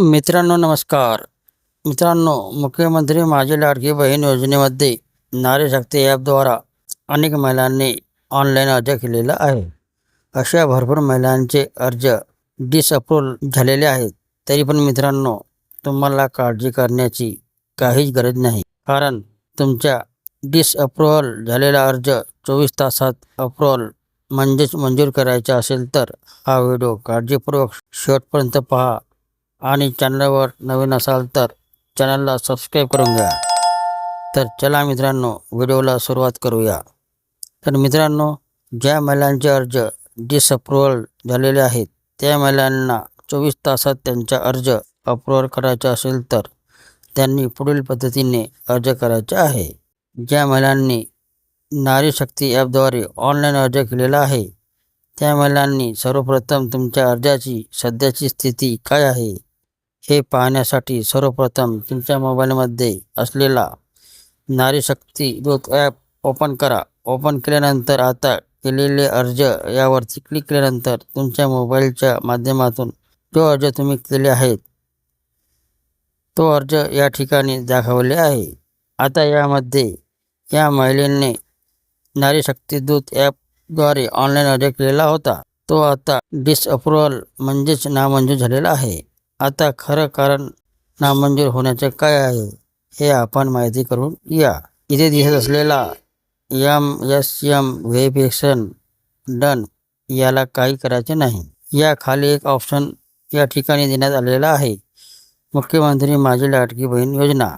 मित्रांनो नमस्कार. मित्रांनो मुख्यमंत्री माझी लाडकी बहीण योजनेमध्ये नारी शक्ती ॲपद्वारा अनेक महिलांनी ऑनलाईन अर्ज केलेला आहे. अशा भरपूर महिलांचे अर्ज डिसअप्रूव्हल झालेले आहेत. तरी पण मित्रांनो तुम्हाला काळजी करण्याची काहीच गरज नाही. कारण तुमच्या डिसअप्रूव्हल झालेला अर्ज चोवीस तासात अप्रूव्हल म्हणजेच मंजूर करायचा असेल तर हा व्हिडिओ काळजीपूर्वक शेवटपर्यंत पहा. आणि चॅनलवर नवीन असाल तर चॅनलला सबस्क्राईब करून घ्या. तर चला मित्रांनो व्हिडिओला सुरुवात करूया. तर मित्रांनो ज्या महिलांचे अर्ज डिसअप्रुव्हल झालेले आहेत त्या महिलांना चोवीस तासात त्यांचा अर्ज अप्रुव्हल करायचा असेल तर त्यांनी पुढील पद्धतीने अर्ज करायचा आहे. ज्या महिलांनी नारी शक्ती ॲपद्वारे ऑनलाईन अर्ज केलेला आहे त्या महिलांनी सर्वप्रथम तुमच्या अर्जाची सध्याची स्थिती काय आहे? हे पाहण्यासाठी सर्वप्रथम तुमच्या मोबाईलमध्ये असलेला नारी शक्ती दूत ॲप ओपन करा. ओपन केल्यानंतर आता केलेले अर्ज यावरती क्लिक केल्यानंतर तुमच्या मोबाईलच्या माध्यमातून जो अर्ज तुम्ही केले आहेत तो अर्ज या ठिकाणी दाखवले आहे. आता यामध्ये या महिलेने नारी शक्ती दूत ॲपद्वारे ऑनलाईन अर्ज केलेला होता. तो आता डिसअप्रुव्हल म्हणजेच नामंजूर झालेला आहे. आता खरं कारण नामंजूर होण्याचे काय आहे हे आपण माहिती करून या. इथे दिसत असलेला M S M verification done याला काही करायचे नाही. या खाली एक ऑप्शन या ठिकाणी देण्यात आलेला आहे. मुख्यमंत्री माझी लाटकी बहीण योजना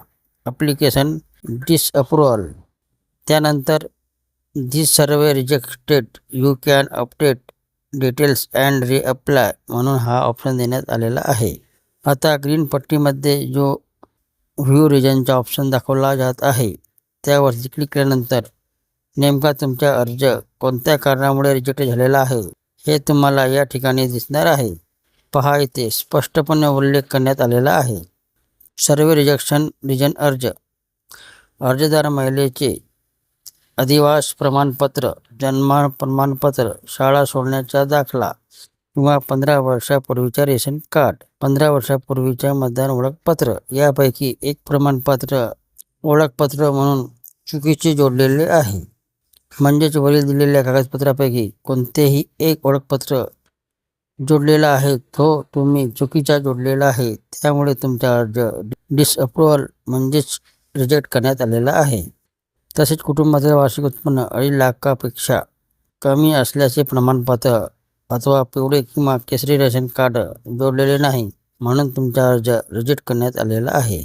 ॲप्लिकेशन डिसअप्रुव्हल त्यानंतर this survey rejected you can update details and reapply म्हणून हा ऑप्शन देण्यात आलेला आहे. आता ग्रीन पट्टीमध्ये जो व्ह्यू रिजनचा ऑप्शन दाखवला जात आहे त्यावरती क्लिक केल्यानंतर नेमका तुमचा अर्ज कोणत्या कारणामुळे रिजेक्ट झालेला आहे हे तुम्हाला या ठिकाणी दिसणार आहे. पहा इथे स्पष्टपणे उल्लेख करण्यात आलेला आहे. सर्व रिजेक्शन रिजन अर्ज. अर्जदार महिलेचे अधिवास प्रमाणपत्र जन्म प्रमाणपत्र शाळा सोडण्याचा दाखला किंवा पंधरा वर्षापूर्वीच्या रेशन कार्ड पंधरा वर्षापूर्वीच्या मतदान ओळखपत्र यापैकी एक प्रमाणपत्र ओळखपत्र म्हणून चुकीचे जोडलेले आहे. म्हणजेच वरील दिलेल्या कागदपत्रापैकी कोणतेही एक ओळखपत्र जोडलेला आहे तो तुम्ही चुकीचा जोडलेला आहे त्यामुळे तुमचा अर्ज डिसअप्रुव्हल म्हणजेच रिजेक्ट करण्यात आलेला आहे. तसेच कुटुंबाचे वार्षिक उत्पन्न अडीच लाखापेक्षा कमी असल्याचे प्रमाणपत्र अथवा पिवळे किंवा केसरी रेशन कार्ड जोडलेले नाही म्हणून तुमचा अर्ज रिजेक्ट करण्यात आलेला आहे.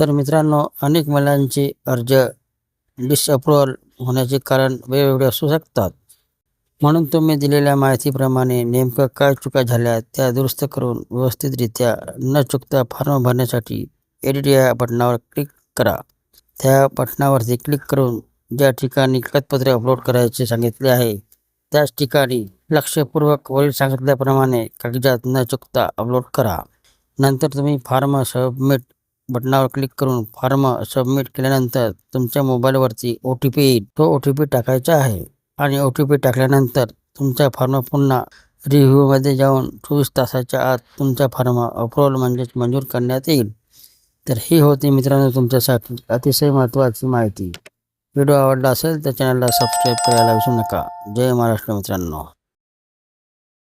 तर मित्रांनो अनेक महिलांचे अर्ज डिसअप्रुव्हल होण्याचे कारण वेगवेगळे असू शकतात. म्हणून तुम्ही दिलेल्या माहितीप्रमाणे नेमकं काय चुका झाल्या त्या दुरुस्त करून व्यवस्थितरित्या न चुकता फॉर्म भरण्यासाठी एडिट या बटनावर क्लिक करा. त्या बटनावरती क्लिक करून ज्या ठिकाणी कागदपत्रे अपलोड करायचे सांगितले आहे त्याच ठिकाणी लक्षपूर्वक वरील सांगितल्याप्रमाणे कागदात न चुकता अपलोड करा. नंतर तुम्ही फार्म सबमिट बटनावर क्लिक करून फॉर्म सबमिट केल्यानंतर तुमच्या मोबाईलवरती ओ टी पी येईल तो ओ टी पी टाकायचा आहे. आणि ओ टी पी टाकल्यानंतर तुमचा फॉर्म पुन्हा रिव्ह्यूमध्ये जाऊन चोवीस तासाच्या आत तुमचा फॉर्म अप्रूवल म्हणजेच मंजूर करण्यात येईल. तर ही होती मित्रांनो तुमच्यासाठी अतिशय महत्त्वाची माहिती. व्हिडिओ आवडला असेल तर चॅनलला सबस्क्राईब करायला विसरू नका. जय महाराष्ट्र मित्रांनो.